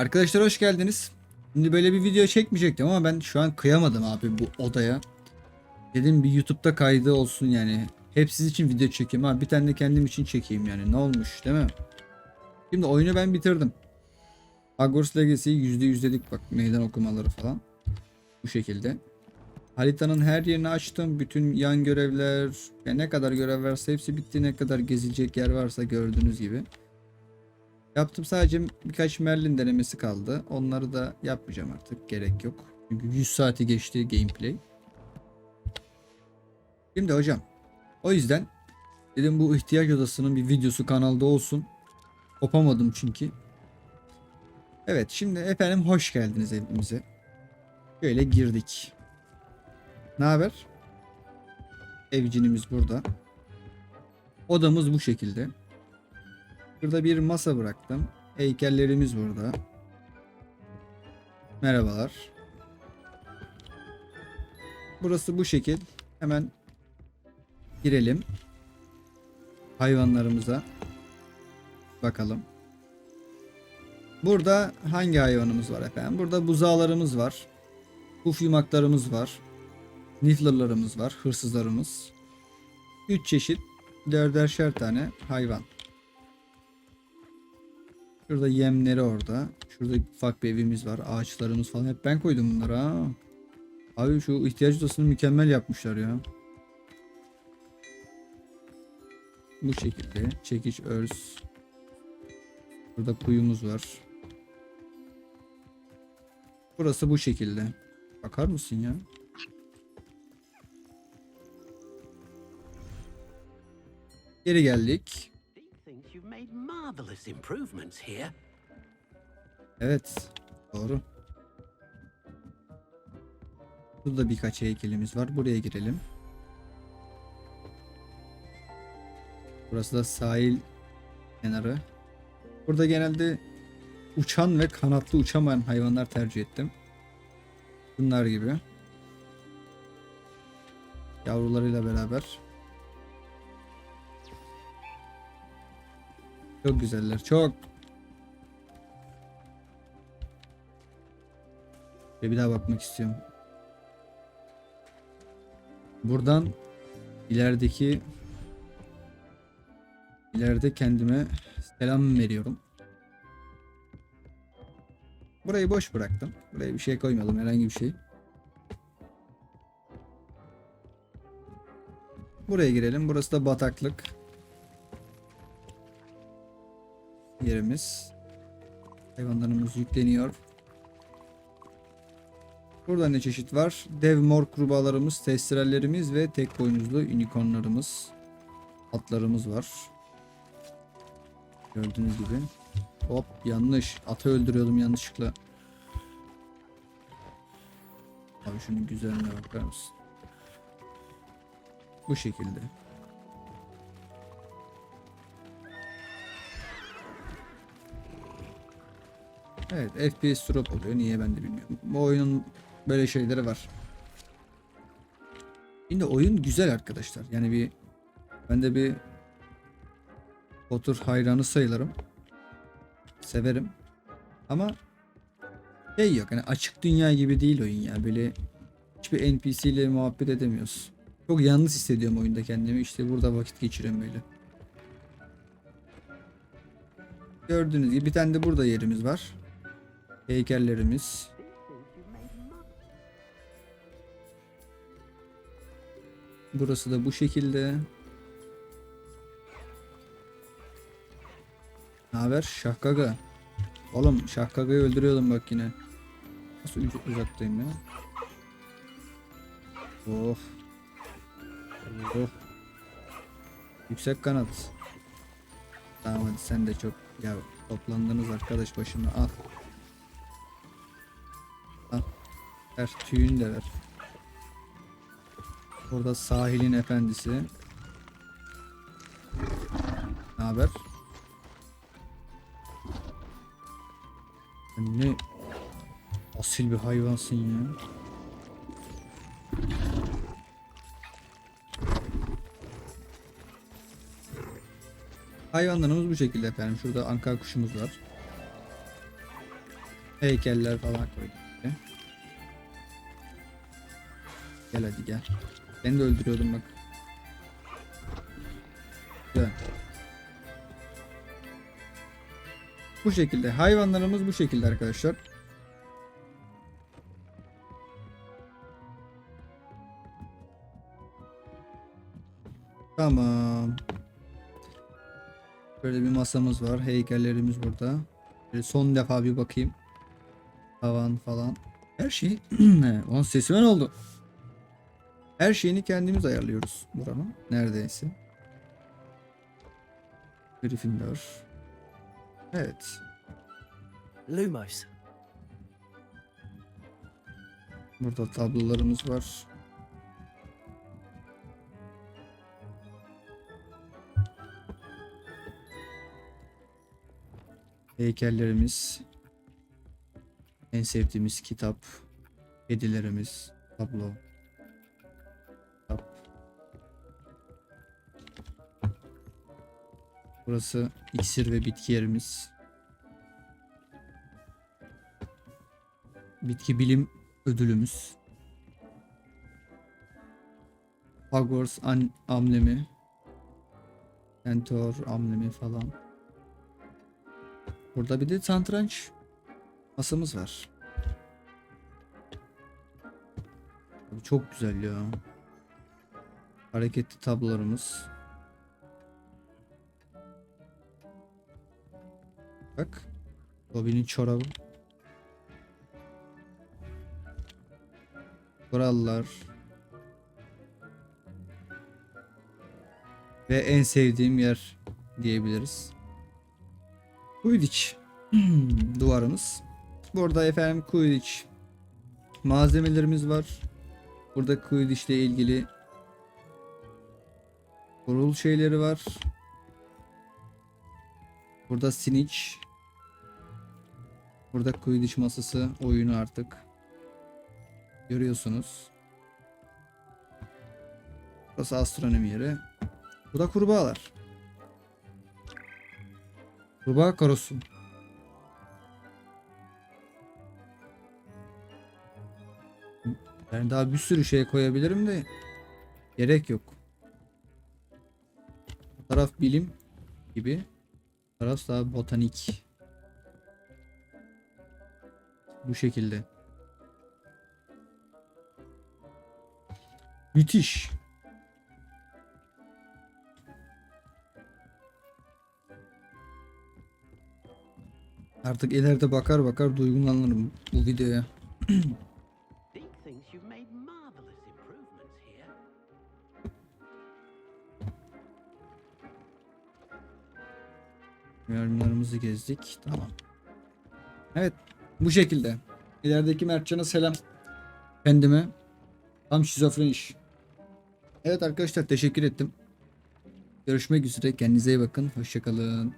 Arkadaşlar hoş geldiniz. Şimdi böyle bir video çekmeyecektim ama ben şu an kıyamadım abi bu odaya. Dedim bir YouTube'da kaydı olsun yani. Hep siz için video çekeyim abi. Bir tane de kendim için çekeyim yani. Ne olmuş değil mi? Şimdi oyunu ben bitirdim. Hogwarts Legacy'yi %100 dedik bak meydan okumaları falan. Bu şekilde. Haritanın her yerini açtım. Bütün yan görevler, ya ne kadar görev varsa hepsi bitti. Ne kadar gezilecek yer varsa gördüğünüz gibi. Yaptım sadece birkaç Merlin denemesi kaldı. Onları da yapmayacağım artık. Gerek yok. Çünkü 100 saati geçti gameplay. Şimdi hocam. O yüzden dedim bu ihtiyaç odasının bir videosu kanalda olsun. Kopamadım çünkü. Evet şimdi efendim hoş geldiniz evimize. Şöyle girdik. Ne haber? Evcinimiz burada. Odamız bu şekilde. Burada bir masa bıraktım. Heykellerimiz burada. Merhabalar. Burası bu şekil. Hemen girelim. Hayvanlarımıza bakalım. Burada hangi hayvanımız var efendim? Burada buzağlarımız var. Puf yumaklarımız var. Niffler'larımız var. Hırsızlarımız. 3 çeşit dörderşer tane hayvan. Şurada yemleri orada. Şurada ufak bir evimiz var. Ağaçlarımız falan. Hep ben koydum bunları ha. Abi şu ihtiyaç odasını mükemmel yapmışlar ya. Bu şekilde. Çekiç örs. Burada kuyumuz var. Burası bu şekilde. Bakar mısın ya? Geri geldik. Evet. Doğru. Burada birkaç heykelimiz var. Buraya girelim. Burası da sahil kenarı. Burada genelde uçan ve kanatlı uçamayan hayvanlar tercih ettim. Bunlar gibi. Yavrularıyla beraber. Çok güzeller. Çok. Ve bir daha bakmak istiyorum. Buradan ilerideki ileride kendime selam veriyorum. Burayı boş bıraktım. Buraya bir şey koymadım herhangi bir şey. Buraya girelim. Burası da bataklık. Yerimiz. Hayvanlarımız yükleniyor. Burada ne çeşit var? Dev mor kurbağalarımız, testrallerimiz ve tek boynuzlu unicornlarımız. Atlarımız var. Gördüğünüz gibi. Hop yanlış. Atı öldürüyordum yanlışlıkla. Abi şunun güzelliğine bakar mısın? Bu şekilde. Evet FPS drop oluyor. Niye ben de bilmiyorum. Bu oyunun böyle şeyleri var. Şimdi oyun güzel arkadaşlar. Yani bir ben de bir Potter hayranı sayılırım. Severim. Ama şey yok. Yani açık dünya gibi değil oyun ya. Böyle hiçbir NPC ile muhabbet edemiyoruz. Çok yalnız hissediyorum oyunda kendimi. İşte burada vakit geçiriyorum böyle. Gördüğünüz gibi bir tane de burada yerimiz var. Heykellerimiz. Burası da bu şekilde. Ne haber? Şahkaga. Oğlum Şahkaga'yı öldürüyordum bak yine. Nasıl uz- uzaktayım ya? Oh. Oh. Yüksek kanat. Tamam hadi sen de çok ya toplandınız arkadaş başına. Al. Ver tüyünü de ver. Burada sahilin efendisi. Ne haber? Ne asil bir hayvansın ya. Hayvanlarımız bu şekilde efendim. Şurada anka kuşumuz var. Heykeller falan koyduk. Gel hadi gel. Seni de öldürüyordum bak. Güzel. Bu şekilde. Hayvanlarımız bu şekilde arkadaşlar. Tamam. Böyle bir masamız var. Heykellerimiz burada. Böyle son defa bir bakayım. Tavan falan. Her şey. Onun sesime ne oldu? Her şeyini kendimiz ayarlıyoruz buranın. Neredeyse. Gryffindor. Evet. Lumos. Burada tablolarımız var. Heykellerimiz. En sevdiğimiz kitap. Hediyelerimiz. Tablo. Burası iksir ve bitki yerimiz. Bitki bilim ödülümüz. Hogwarts amblemi. Centaur amblemi falan. Burada bir de satranç masamız var. Çok güzel ya. Hareketli tablolarımız. Bak. Robin'in çorabı. Kurallar. Ve en sevdiğim yer diyebiliriz. Quidditch duvarımız. Burada efendim Quidditch malzemelerimiz var. Burada Quidditch ile ilgili kurul şeyleri var. Burada Snitch. Burada Quidditch masası oyunu artık. Görüyorsunuz. Burası astronomi yeri. Bu da kurbağalar. Kurbağa karosu. Yani daha bir sürü şey koyabilirim de gerek yok. Taraf bilim gibi. Taraf daha botanik. Bu şekilde. Müthiş. Artık ileride bakar bakar duygulanırım bu videoya. Yorumlarımızı gezdik. Tamam. Evet. Bu şekilde. İlerideki Mertcan'a selam. Kendime. Tam şizofren iş. Evet arkadaşlar teşekkür ettim. Görüşmek üzere. Kendinize iyi bakın. Hoşçakalın.